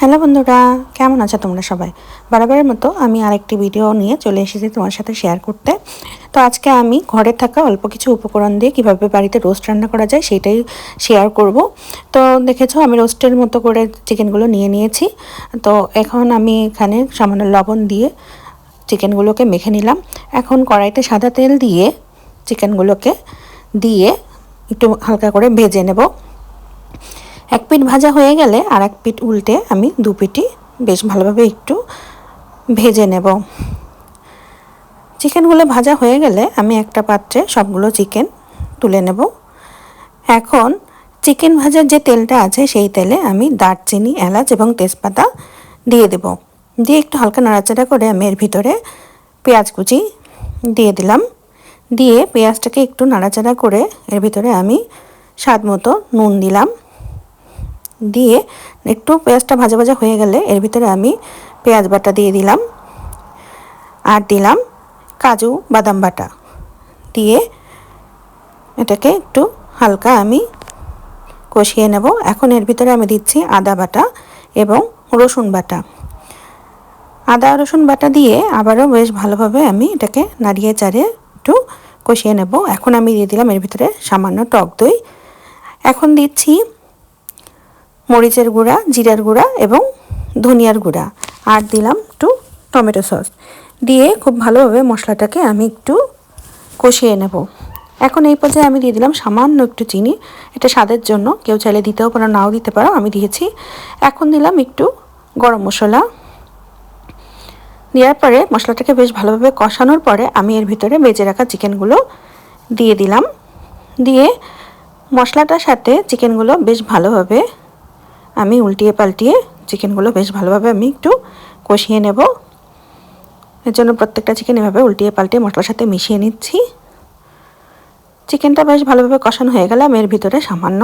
Hello বন্ধুরা, কেমন আছো তোমরা সবাই? বারবারের মতো আমি আরেকটি ভিডিও নিয়ে চলে এসেছি তোমার সাথে শেয়ার করতে। তো আজকে আমি ঘরে থাকা অল্প কিছু উপকরণ দিয়ে কীভাবে বাড়িতে রোস্ট রান্না করা যায় সেটাই শেয়ার করব। তো দেখেছ আমি রোস্টের মতো করে চিকেনগুলো নিয়ে নিয়েছি। তো এখন আমি এখানে সামান্য লবণ দিয়ে চিকেনগুলোকে মেখে নিলাম। এখন কড়াইতে সাদা তেল দিয়ে চিকেনগুলোকে দিয়ে একটু হালকা করে ভেজে নেব। এক পিঠ ভাজা হয়ে গেলে আর এক পিঠ উল্টে আমি দু পিঠই বেশ ভালোভাবে একটু ভেজে নেব। চিকেনগুলো ভাজা হয়ে গেলে আমি একটা পাত্রে সবগুলো চিকেন তুলে নেব। এখন চিকেন ভাজার যে তেলটা আছে সেই তেলে আমি দারচিনি, এলাচ এবং তেজপাতা দিয়ে দেব। দিয়ে একটু হালকা নাড়াচাড়া করে আমি এর ভিতরে পেঁয়াজ কুচি দিয়ে দিলাম। দিয়ে পেঁয়াজটাকে একটু নাড়াচাড়া করে এর ভিতরে আমি স্বাদ মতো নুন দিলাম। দিয়ে একটু পেঁয়াজটা ভাজা ভাজা হয়ে গেলে এর ভিতরে আমি পেঁয়াজ বাটা দিয়ে দিলাম আর দিলাম কাজু বাদাম বাটা দিয়ে এটাকে একটু হালকা আমি কষিয়ে নেব। এখন এর ভিতরে আমি দিচ্ছি আদা বাটা এবং রসুন বাটা। আদা, রসুন বাটা দিয়ে আবারও বেশ ভালোভাবে আমি এটাকে নাড়িয়ে চাড়িয়ে একটু কষিয়ে নেব। এখন আমি দিয়ে দিলাম এর ভিতরে সামান্য টক দই। এখন দিচ্ছি মরিচের গুঁড়া, জিরার গুঁড়া এবং ধনিয়ার গুঁড়া আর দিলাম একটু টমেটো সস। দিয়ে খুব ভালোভাবে মশলাটাকে আমি একটু কষিয়ে নেব। এখন এই পর্যায়ে আমি দিয়ে দিলাম সামান্য একটু চিনি। এটা স্বাদের জন্য। কেউ চাইলে দিতেও পারো, নাও দিতে পারো। আমি দিয়েছি। এখন দিলাম একটু গরম মশলা। দেওয়ার পরে মশলাটাকে বেশ ভালোভাবে কষানোর পরে আমি এর ভিতরে বেজে রাখা চিকেনগুলো দিয়ে দিলাম। দিয়ে মশলাটার সাথে চিকেনগুলো বেশ ভালোভাবে আমি উল্টিয়ে পাল্টিয়ে চিকেনগুলো বেশ ভালোভাবে আমি একটু কষিয়ে নেব। এর জন্য প্রত্যেকটা চিকেন এভাবে উল্টিয়ে পাল্টিয়ে মশলার সাথে মিশিয়ে নিচ্ছি। চিকেনটা বেশ ভালোভাবে কষানো হয়ে গেলে আমি এর ভিতরে সামান্য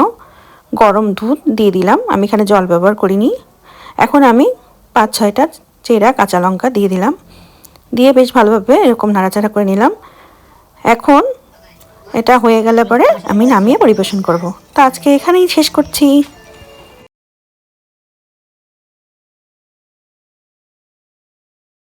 গরম দুধ দিয়ে দিলাম। আমি এখানে জল ব্যবহার করিনি। এখন আমি পাঁচ ছয়টা চেরা কাঁচা লঙ্কা দিয়ে দিলাম। দিয়ে বেশ ভালোভাবে এরকম নাড়াচাড়া করে নিলাম। এখন এটা হয়ে গেলে পরে আমি নামিয়ে পরিবেশন করব। তো আজকে এখানেই শেষ করছি।